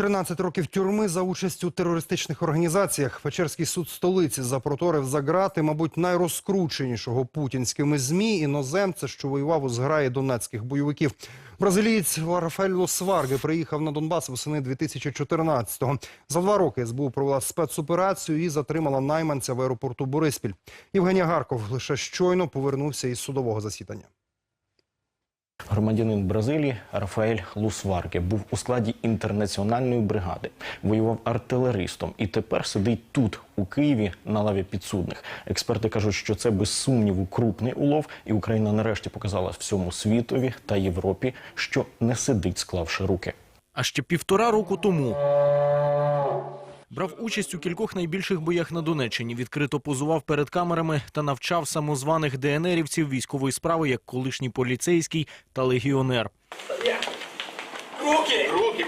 13 років тюрми за участь у терористичних організаціях. Печерський суд столиці запроторив за грати, мабуть, найрозкрученішого путінськими змі іноземця, що воював у зграї донецьких бойовиків. Бразилієць Рафаель Сварги приїхав на Донбас восени 2014-го. За два роки СБУ провела спецоперацію і затримала найманця в аеропорту Бориспіль. Євгенія Гарков лише щойно повернувся із судового засідання. Громадянин Бразилії Рафаель Лусварге був у складі інтернаціональної бригади, воював артилеристом і тепер сидить тут, у Києві, на лаві підсудних. Експерти кажуть, що це без сумніву крупний улов, і Україна нарешті показала всьому світові та Європі, що не сидить, склавши руки. А ще півтора року тому брав участь у кількох найбільших боях на Донеччині. Відкрито позував перед камерами та навчав самозваних ДНРівців військової справи як колишній поліцейський та легіонер. Руки! Руки!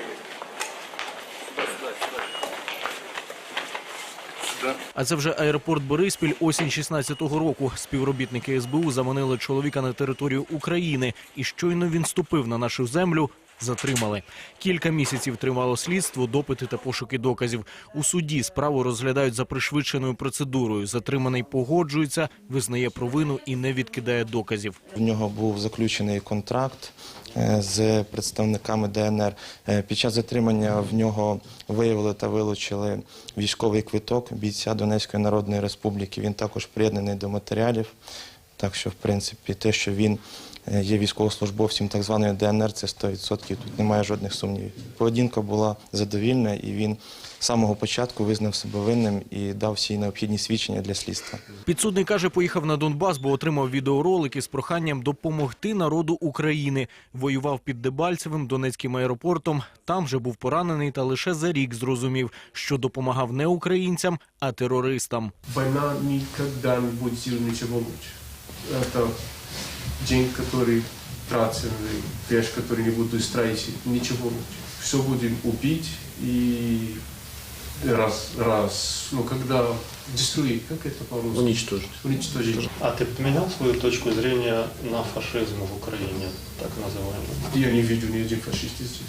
А це вже аеропорт Бориспіль осінь 16-го року. Співробітники СБУ заманили чоловіка на територію України, і щойно він ступив на нашу землю. Затримали кілька місяців тривало слідство, допити та пошуки доказів. У суді справу розглядають за пришвидшеною процедурою. Затриманий погоджується, визнає провину і не відкидає доказів. В нього був заключений контракт е, з представниками ДНР. Е, Під час затримання в нього виявили та вилучили військовий квиток бійця Донецької Народної Республіки. Він також приєднаний до матеріалів. Так що, в принципі, те, що він є військовослужбовцем так званої ДНР, це 100%. Тут немає жодних сумнівів. Поведінка була задовільна, і він з самого початку визнав себе винним і дав всі необхідні свідчення для слідства. Підсудний каже, поїхав на Донбас, бо отримав відеоролики з проханням допомогти народу України. Воював під Дебальцевим Донецьким аеропортом. Там вже був поранений та лише за рік зрозумів, що допомагав не українцям, а терористам. война никогда не будет сил ничего лучше. Это день, который траценный, пеш, который не буду строить, ничего лучше. Все будем убить и раз, раз, ну когда деструить, как это по-русски? Уничтожить. Уничтожить. А ты поменял свою точку зрения на фашизм в Украине, так называемый? Я не видел ни один фашист здесь.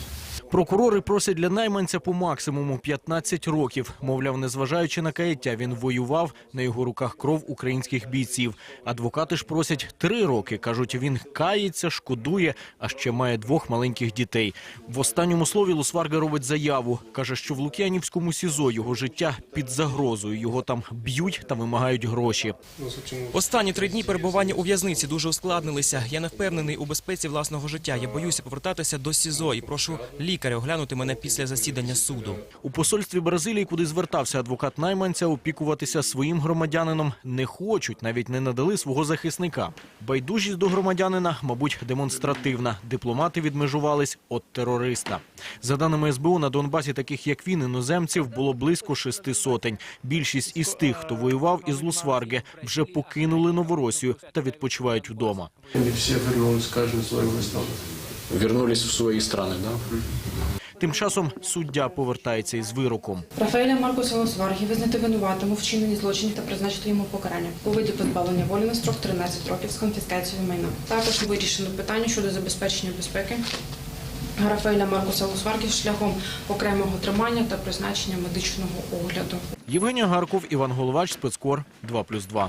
Прокурори просять для найманця по максимуму 15 років. Мовляв, незважаючи на каяття, він воював на його руках кров українських бійців. Адвокати ж просять три роки. кажуть, він кається, шкодує, а ще має двох маленьких дітей. В останньому слові Лусварга робить заяву. каже, що в Лук'янівському СІЗО його життя під загрозою. Його там б'ють та вимагають гроші. Останні три дні перебування у в'язниці дуже ускладнилися. Я не впевнений у безпеці власного життя. Я боюся повертатися до СІЗО і прошу лікаря оглянути мене після засідання суду. У посольстві Бразилії, куди звертався адвокат найманця, опікуватися своїм громадянином не хочуть, навіть не надали свого захисника. Байдужість до громадянина, мабуть, демонстративна. Дипломати відмежувались від терориста. За даними СБУ, на Донбасі, таких як він, іноземців було близько шести сотень. Більшість із тих, хто воював із Лусварге, вже покинули Новоросію та відпочивають вдома. Они все вернулись, в свою место. Вернулись в свои страны, да? Тим часом суддя повертається із вироком. Рафаеля Маркуса Лосваргі визнати винуватим у вчиненні злочинів та призначити йому покарання у виді позбавлення волі на строк 13 років з конфіскацією майна. Також вирішено питання щодо забезпечення безпеки Рафаеля Маркуса Лосваргі шляхом окремого тримання та призначення медичного огляду. Євгенія Гарков, Іван Головач, спецкор 2+,2.